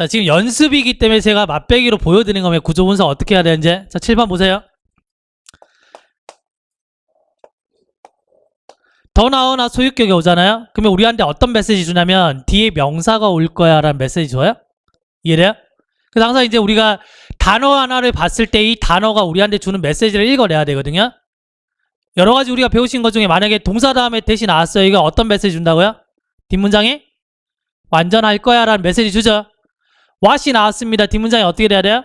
자, 지금 연습이기 때문에 제가 맛배기로 보여드리는 거면 구조 분석 어떻게 해야 되는지. 자, 7번 보세요. 더 나오나 소유격이 오잖아요? 그러면 우리한테 어떤 메시지 주냐면 뒤에 명사가 올 거야 라는 메시지 줘요? 이해돼요? 그래서 항상 이제 우리가 단어 하나를 봤을 때 이 단어가 우리한테 주는 메시지를 읽어내야 되거든요? 여러 가지 우리가 배우신 것 중에 만약에 동사 다음에 대신 나왔어요. 이거 어떤 메시지 준다고요? 뒷문장에 완전할 거야 라는 메시지 주죠. What이 나왔습니다. 뒷문장에 어떻게 돼야 돼요?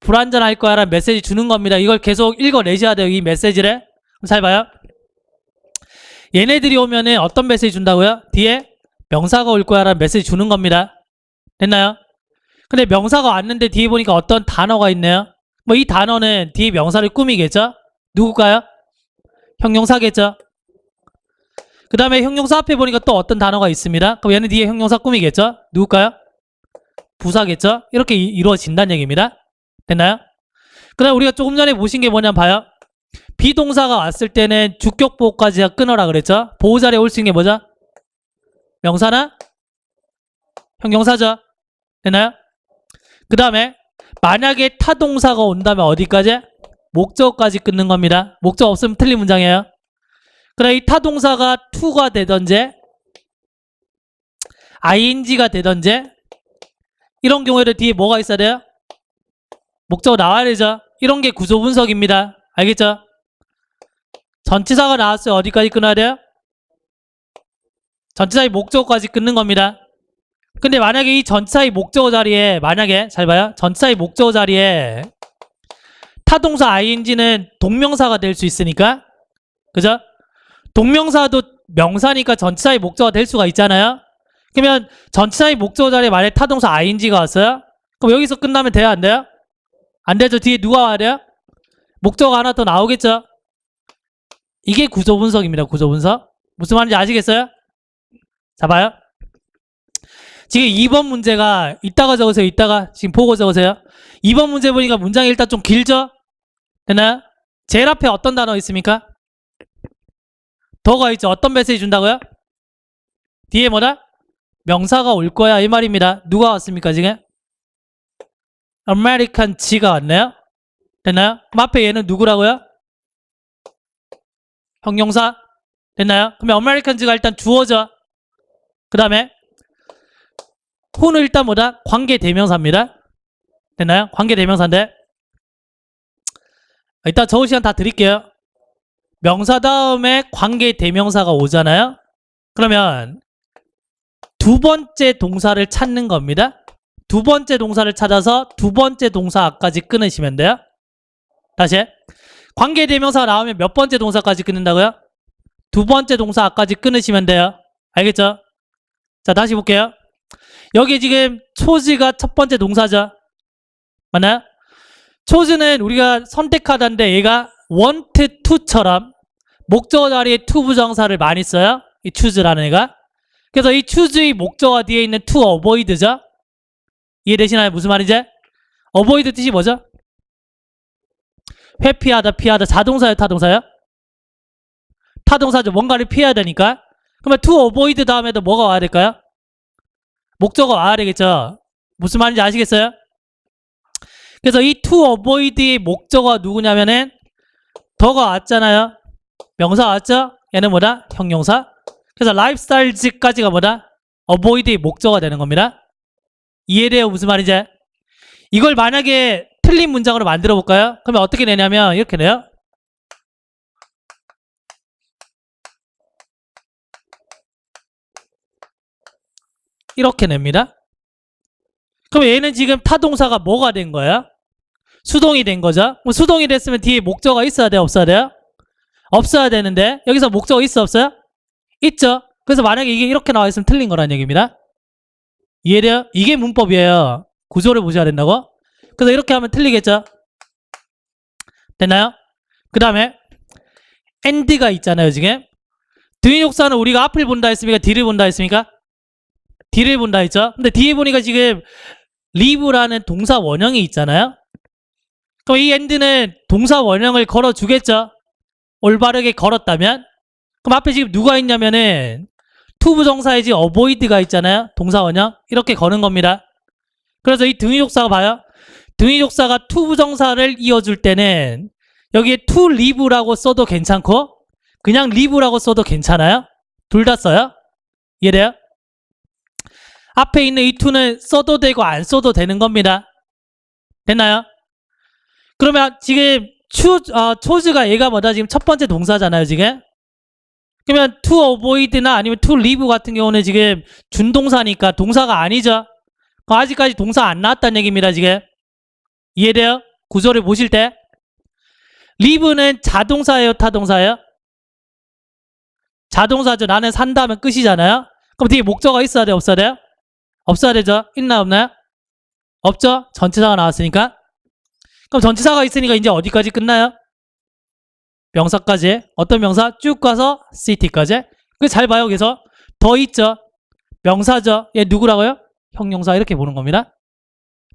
불완전할 거야 라는 메시지 주는 겁니다. 이걸 계속 읽어내셔야 돼요. 이 메시지를. 잘 봐요. 얘네들이 오면은 어떤 메시지 준다고요? 뒤에 명사가 올 거야 라는 메시지 주는 겁니다. 됐나요? 근데 명사가 왔는데 뒤에 보니까 어떤 단어가 있네요. 뭐 이 단어는 뒤에 명사를 꾸미겠죠? 누굴까요? 형용사겠죠? 그 다음에 형용사 앞에 보니까 또 어떤 단어가 있습니다. 그럼 얘는 뒤에 형용사 꾸미겠죠? 누굴까요? 부사겠죠? 이렇게 이, 이루어진다는 얘기입니다. 됐나요? 그 다음 우리가 조금 전에 보신 게 뭐냐면 봐요. 비동사가 왔을 때는 주격 보호까지 끊어라 그랬죠? 보호 자리에 올 수 있는 게 뭐죠? 명사나 형용사죠? 됐나요? 그 다음에 만약에 타동사가 온다면 어디까지? 목적어까지 끊는 겁니다. 목적 없으면 틀린 문장이에요. 그래 이 타동사가 to가 되던지 ing가 되던지 이런 경우에는 뒤에 뭐가 있어야 돼요? 목적어 나와야 되죠. 이런 게 구조 분석입니다. 알겠죠? 전치사가 나왔어요. 어디까지 끊어야 돼요? 전치사의 목적어까지 끊는 겁니다. 근데 만약에 이 전치사의 목적어 자리에 만약에 잘 봐요. 전치사의 목적어 자리에 타동사 ing는 동명사가 될 수 있으니까 그죠? 동명사도 명사니까 전치사의 목적어가 될 수가 있잖아요. 그러면 전치사의 목적어 자리에 만약에 타동사 ing가 왔어요? 그럼 여기서 끝나면 돼요? 안 돼요? 안 되죠. 뒤에 누가 와야 돼요? 목적어가 하나 더 나오겠죠? 이게 구조 분석입니다. 구조 분석. 무슨 말인지 아시겠어요? 자 봐요. 지금 2번 문제가 이따가 적으세요. 이따가 지금 보고 적으세요. 2번 문제 보니까 문장이 일단 좀 길죠? 됐나요? 제일 앞에 어떤 단어 있습니까? 더가 있죠. 어떤 메시지 준다고요? 뒤에 뭐다? 명사가 올 거야 이 말입니다. 누가 왔습니까 지금? American G가 왔네요. 됐나요? 앞에 얘는 누구라고요? 형용사 됐나요? 그러면 American G가 일단 주어져. 그 다음에 who는 일단 뭐다? 관계 대명사입니다. 됐나요? 관계 대명사인데 이따 적을 시간 다 드릴게요. 명사 다음에 관계 대명사가 오잖아요. 그러면 두 번째 동사를 찾는 겁니다. 두 번째 동사를 찾아서 두 번째 동사까지 끊으시면 돼요. 다시 관계 대명사가 나오면 몇 번째 동사까지 끊는다고요? 두 번째 동사까지 끊으시면 돼요. 알겠죠? 자 다시 볼게요. 여기 지금 초지가 첫 번째 동사죠. 맞나요? 초지는 우리가 선택하다인데 얘가 want to처럼 목적어 자리에 to 부정사를 많이 써요. 이 choose라는 애가. 그래서 이 choose의 목적어 뒤에 있는 to avoid죠. 이해되시나요? 무슨 말인지? avoid 뜻이 뭐죠? 회피하다, 피하다. 자동사요, 타동사요? 타동사죠. 뭔가를 피해야 되니까. 그러면 to avoid 다음에도 뭐가 와야 될까요? 목적어 와야 되겠죠. 무슨 말인지 아시겠어요? 그래서 이 to avoid의 목적어가 누구냐면은 더가 왔잖아요. 명사 왔죠? 얘는 뭐다? 형용사. 그래서 lifestyles까지가 뭐다? avoid의 목적어가 되는 겁니다. 이해돼요? 무슨 말인지? 이걸 만약에 틀린 문장으로 만들어 볼까요? 그러면 어떻게 내냐면 이렇게 내요. 이렇게 냅니다. 그럼 얘는 지금 타동사가 뭐가 된 거야? 수동이 된 거죠? 뭐 수동이 됐으면 뒤에 목적어가 있어야 돼요? 없어야 돼요? 없어야 되는데 여기서 목적어 있어 없어요? 있죠? 그래서 만약에 이게 이렇게 나와 있으면 틀린 거란 얘기입니다. 이해돼요? 이게 문법이에요. 구조를 보셔야 된다고? 그래서 이렇게 하면 틀리겠죠? 됐나요? 그 다음에 and가 있잖아요 지금 등위독사는 우리가 앞을 본다 했습니까? 뒤를 본다 했습니까? 뒤를 본다 했죠? 근데 뒤에 보니까 지금 live라는 동사 원형이 있잖아요? 그럼 이 and는 동사 원형을 걸어주겠죠? 올바르게 걸었다면? 그럼 앞에 지금 누가 있냐면은 to 부정사의 지 avoid가 있잖아요? 동사 원형? 이렇게 거는 겁니다. 그래서 이 등위족사가 봐요. 등위족사가 to 부정사를 이어줄 때는 여기에 to live라고 써도 괜찮고 그냥 live라고 써도 괜찮아요. 둘 다 써요. 이해돼요? 앞에 있는 이 to는 써도 되고 안 써도 되는 겁니다. 됐나요? 그러면 지금 추, 어, chose가 얘가 뭐다? 지금 첫 번째 동사잖아요, 지금. 그러면 to avoid나 아니면 to leave 같은 경우는 지금 준동사니까 동사가 아니죠. 그 아직까지 동사 안 나왔다는 얘기입니다, 지금. 이해돼요? 구조를 보실 때. leave는 자동사예요, 타동사예요? 자동사죠. 나는 산다면 끝이잖아요. 그럼 뒤에 목적어가 있어야 돼, 없어야 돼요? 없어야 되죠? 있나 없나요? 없죠? 전치사가 나왔으니까. 그럼 전치사가 있으니까 이제 어디까지 끝나요? 명사까지. 어떤 명사? 쭉 가서 city까지. 그 잘 봐요, 여기서. 더 있죠? 명사죠? 얘 누구라고요? 형용사 이렇게 보는 겁니다.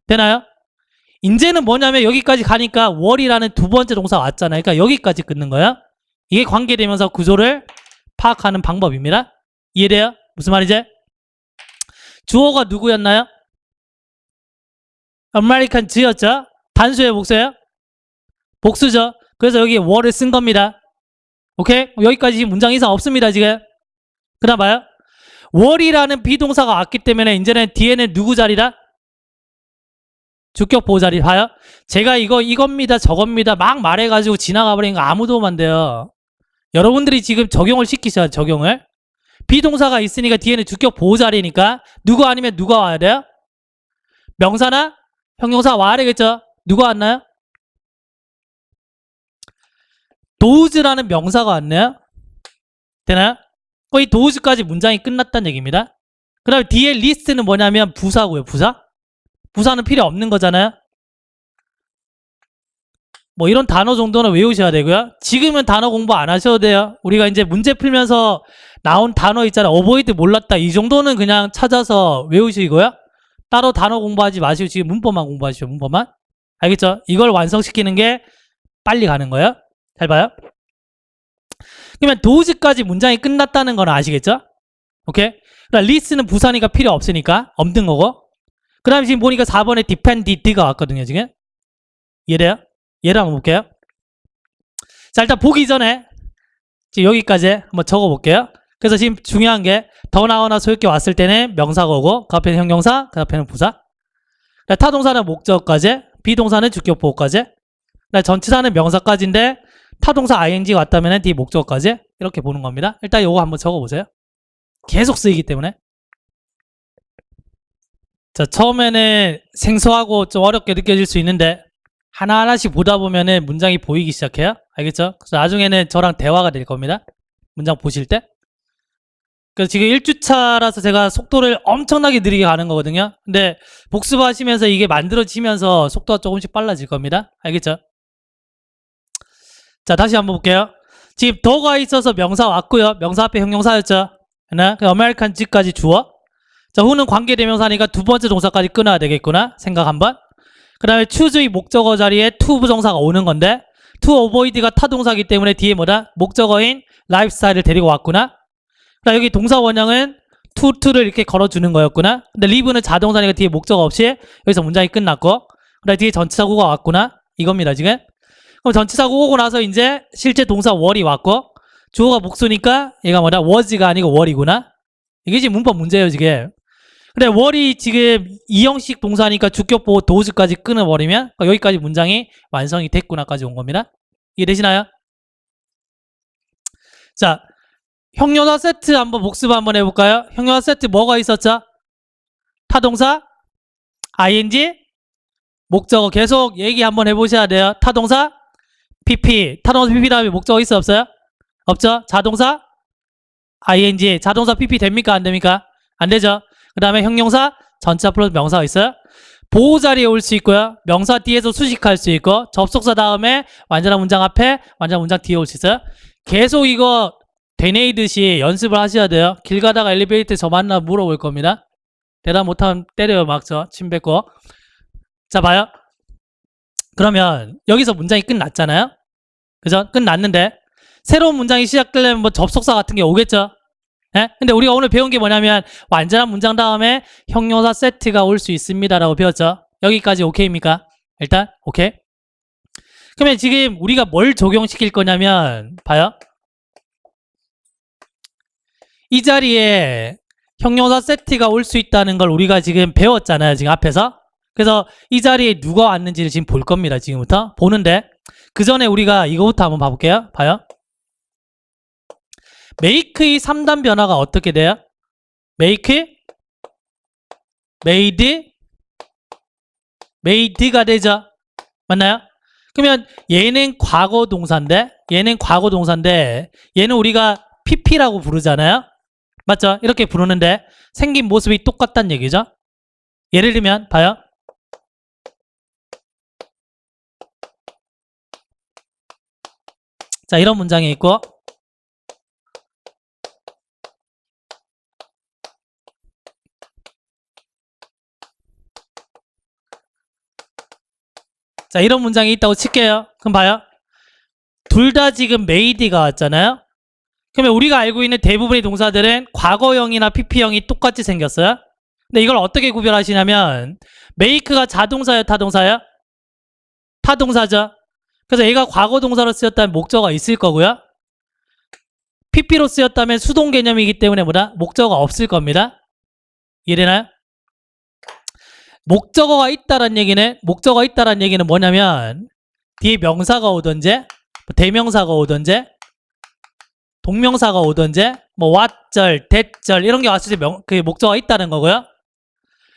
되나요? 이제는 뭐냐면 여기까지 가니까 월이라는 두 번째 동사 왔잖아요. 그러니까 여기까지 끊는 거예요. 이게 관계되면서 구조를 파악하는 방법입니다. 이해돼요? 무슨 말이지? 주어가 누구였나요? 아메리칸 즈였죠? 단수의 복수예요? 복수죠. 그래서 여기 월을 쓴 겁니다. 오케이? 여기까지 문장 이상 없습니다, 지금. 그 다음 봐요. 월이라는 비동사가 왔기 때문에 이제는 뒤에는 누구 자리다? 주격 보호 자리 봐요. 제가 이거 이겁니다, 저겁니다 막 말해가지고 지나가 버린 거 아무도 안 돼요. 여러분들이 지금 적용을 시키셔야 적용을. 비동사가 있으니까 뒤에는 주격 보호 자리니까 누구 아니면 누가 와야 돼요? 명사나 형용사 와야 되겠죠? 누가 왔나요? 도우즈라는 명사가 왔네요. 되나요? 거의 도우즈까지 문장이 끝났다는 얘기입니다. 그 다음에 뒤에 리스트는 뭐냐면 부사고요, 부사. 부사는 필요 없는 거잖아요. 뭐 이런 단어 정도는 외우셔야 되고요. 지금은 단어 공부 안 하셔도 돼요. 우리가 이제 문제 풀면서 나온 단어 있잖아요. 어보이드 몰랐다. 이 정도는 그냥 찾아서 외우시고요. 따로 단어 공부하지 마시고 지금 문법만 공부하시죠. 문법만. 알겠죠? 이걸 완성시키는 게 빨리 가는 거예요. 잘 봐요. 그러면 도즈까지 문장이 끝났다는 건 아시겠죠? 오케이? 그러니까 리스는 부사니까 필요 없으니까 없는 거고. 그 다음에 지금 보니까 4번에 depended가 왔거든요, 지금. 이해돼요? 얘를 한번 볼게요. 자, 일단 보기 전에 지금 여기까지 한번 적어 볼게요. 그래서 지금 중요한 게 더 나거나 소유격 왔을 때는 명사가 오고 그 앞에는 형용사, 그 앞에는 부사. 타동사는 목적까지, 비동사는 주격 보호까지. 그러니까 전치사는 명사까지인데 타동사 ing 왔다면 뒤 목적까지 이렇게 보는 겁니다. 일단 요거 한번 적어 보세요. 계속 쓰이기 때문에. 자, 처음에는 생소하고 좀 어렵게 느껴질 수 있는데 하나하나씩 보다 보면은 문장이 보이기 시작해요. 알겠죠? 그래서 나중에는 저랑 대화가 될 겁니다. 문장 보실 때. 그래서 지금 1주차라서 제가 속도를 엄청나게 느리게 가는 거거든요. 근데 복습하시면서 이게 만들어지면서 속도가 조금씩 빨라질 겁니다. 알겠죠? 자, 다시 한번 볼게요. 지금 더가 있어서 명사 왔고요. 명사 앞에 형용사였죠. 그 아메리칸 집까지 주어. 자, 후는 관계대명사니까 두 번째 동사까지 끊어야 되겠구나. 생각 한번. 그 다음에 chose의 목적어 자리에 to 부정사가 오는 건데 to avoid가 타동사기 때문에 뒤에 뭐다? 목적어인 lifestyle을 데리고 왔구나. 그 여기 동사 원형은 to, to를 이렇게 걸어주는 거였구나. 근데 live는 자동사니까 뒤에 목적어 없이 여기서 문장이 끝났고 그 다음에 뒤에 전치사구가 왔구나. 이겁니다, 지금. 그럼 전치사구 오고 나서 이제 실제 동사 월이 왔고 주어가 목수니까 얘가 뭐다? was가 아니고 월이구나. 이게 지금 문법 문제예요, 지금. 근데 월이 지금 이형식 동사니까 주격 보호 도즈까지 끊어버리면 그러니까 여기까지 문장이 완성이 됐구나까지 온 겁니다. 이해 되시나요? 자, 형용사 세트 한번 복습 한번 해볼까요? 형용사 세트 뭐가 있었죠? 타동사, ing, 목적어 계속 얘기 한번 해보셔야 돼요. 타동사, pp, 타동사 pp 다음에 목적어 있어 없어요? 없죠? 자동사, ing, 자동사 pp 됩니까? 안 됩니까? 안 되죠? 그 다음에 형용사, 전치사 플러스 명사가 있어요. 보호 자리에 올 수 있고요. 명사 뒤에서 수식할 수 있고 접속사 다음에 완전한 문장 앞에 완전한 문장 뒤에 올 수 있어요. 계속 이거 되뇌이듯이 연습을 하셔야 돼요. 길 가다가 엘리베이터 저 만나 물어볼 겁니다. 대답 못하면 때려요 막죠. 침 뱉고. 자 봐요. 그러면 여기서 문장이 끝났잖아요. 그죠? 끝났는데 새로운 문장이 시작되려면 뭐 접속사 같은 게 오겠죠? 예? 근데 우리가 오늘 배운 게 뭐냐면 완전한 문장 다음에 형용사 세트가 올 수 있습니다라고 배웠죠. 여기까지 오케이입니까? 일단 오케이. 그러면 지금 우리가 뭘 적용시킬 거냐면 봐요. 이 자리에 형용사 세트가 올 수 있다는 걸 우리가 지금 배웠잖아요. 지금 앞에서. 그래서 이 자리에 누가 왔는지를 지금 볼 겁니다. 지금부터. 보는데 그 전에 우리가 이거부터 한번 봐볼게요. 봐요. make의 3단 변화가 어떻게 돼요? make, made, made가 되죠. 맞나요? 그러면 얘는 과거 동사인데 얘는 과거 동사인데 얘는 우리가 pp라고 부르잖아요. 맞죠? 이렇게 부르는데 생긴 모습이 똑같다는 얘기죠. 예를 들면 봐요. 자, 이런 문장이 있고 자, 이런 문장이 있다고 칠게요. 그럼 봐요. 둘 다 지금 made가 왔잖아요. 그러면 우리가 알고 있는 대부분의 동사들은 과거형이나 pp형이 똑같이 생겼어요. 근데 이걸 어떻게 구별하시냐면 make가 자동사예요, 타동사예요? 타동사죠. 그래서 얘가 과거 동사로 쓰였다면 목적어가 있을 거고요. pp로 쓰였다면 수동 개념이기 때문에 뭐다? 목적어가 없을 겁니다. 이해되나요? 목적어가 있다란 얘기는 목적어가 있다란 얘기는 뭐냐면 뒤에 명사가 오든지 대명사가 오든지 동명사가 오든지 뭐 왓절, 대절 이런 게 왔을 때 명, 그 목적어가 있다는 거고요.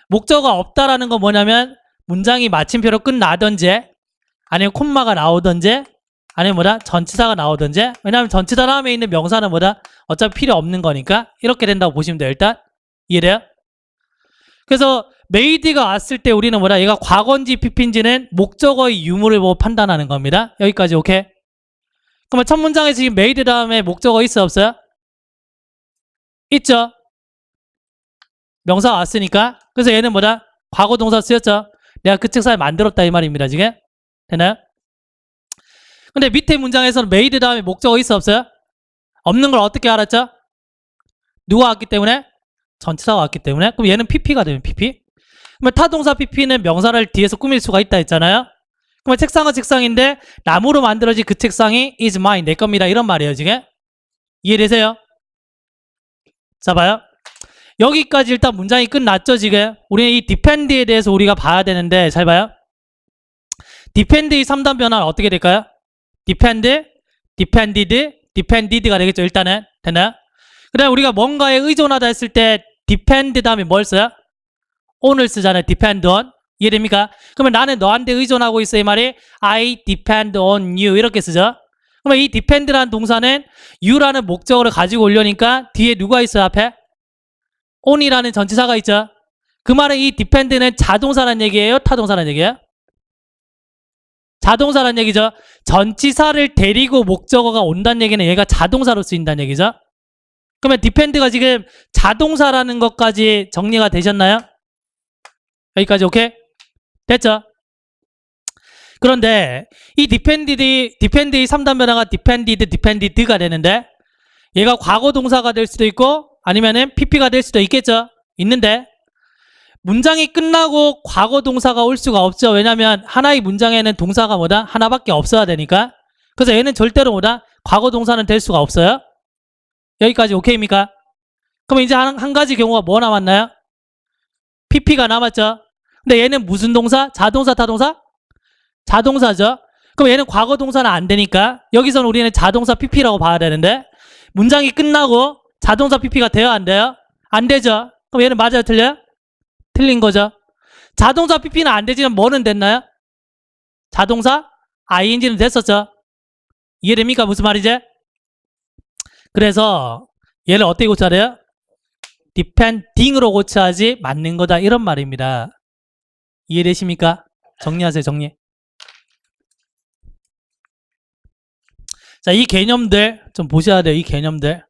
목적어가 없다라는 건 뭐냐면 문장이 마침표로 끝나든지 아니면 콤마가 나오든지 아니면 뭐다? 전치사가 나오든지 왜냐하면 전치사 다음에 있는 명사는 뭐다? 어차피 필요 없는 거니까 이렇게 된다고 보시면 돼요 일단. 이해돼요? 그래서 메이드가 왔을 때 우리는 뭐다? 얘가 과거인지 pp인지는 목적어의 유무를 보고 판단하는 겁니다. 여기까지 오케이? 그러면 첫 문장에 지금 메이드 다음에 목적어 있어 없어요? 있죠? 명사가 왔으니까. 그래서 얘는 뭐다? 과거 동사 쓰였죠? 내가 그 책상을 만들었다 이 말입니다 지금 되나요? 근데 밑에 문장에서는 메이드 다음에 목적어 있어 없어요? 없는 걸 어떻게 알았죠? 누가 왔기 때문에? 전치사가 왔기 때문에 그럼 얘는 pp가 되면 pp 그러면 타동사 pp는 명사를 뒤에서 꾸밀 수가 있다 했잖아요 그러면 책상은 책상인데 나무로 만들어진 그 책상이 is mine 내 겁니다 이런 말이에요 지금 이해되세요? 자 봐요 여기까지 일단 문장이 끝났죠 지금 우리는 이 depend에 대해서 우리가 봐야 되는데 잘 봐요 depend의 3단 변화는 어떻게 될까요? depend, depended, depended가 되겠죠 일단은 됐나요? 그 다음에 우리가 뭔가에 의존하다 했을 때 depend 다음에 뭘 써요? on을 쓰잖아요 depend on 이해됩니까? 그러면 나는 너한테 의존하고 있어 이 말이 I depend on you 이렇게 쓰죠 그러면 이 depend라는 동사는 you라는 목적어를 가지고 오려니까 뒤에 누가 있어요 앞에? on이라는 전치사가 있죠 그 말은 이 depend는 자동사란 얘기예요? 타동사란 얘기예요? 자동사란 얘기죠. 전치사를 데리고 목적어가 온다는 얘기는 얘가 자동사로 쓰인다는 얘기죠. 그러면 depend가 지금 자동사라는 것까지 정리가 되셨나요? 여기까지 오케이? 됐죠? 그런데 이 depended이 depend의 3단 변화가 depended, depended가 되는데 얘가 과거 동사가 될 수도 있고 아니면은 pp가 될 수도 있겠죠. 있는데 문장이 끝나고 과거 동사가 올 수가 없죠. 왜냐하면 하나의 문장에는 동사가 뭐다? 하나밖에 없어야 되니까. 그래서 얘는 절대로 뭐다? 과거 동사는 될 수가 없어요. 여기까지 오케이입니까? 그럼 이제 한, 한 가지 경우가 뭐 남았나요? pp가 남았죠. 근데 얘는 무슨 동사? 자동사, 타동사? 자동사죠. 그럼 얘는 과거 동사는 안 되니까 여기서는 우리는 자동사 pp라고 봐야 되는데 문장이 끝나고 자동사 pp가 돼요, 안 돼요? 안 되죠. 그럼 얘는 맞아요, 틀려요? 틀린 거죠. 자동사 pp는 안 되지만 뭐는 됐나요? 자동사 ing는 됐었죠. 이해됩니까? 무슨 말이지? 그래서 얘를 어떻게 고쳐야 돼요? depending으로 고쳐야지 맞는 거다 이런 말입니다. 이해되십니까? 정리하세요, 정리. 자, 이 개념들 좀 보셔야 돼요. 이 개념들.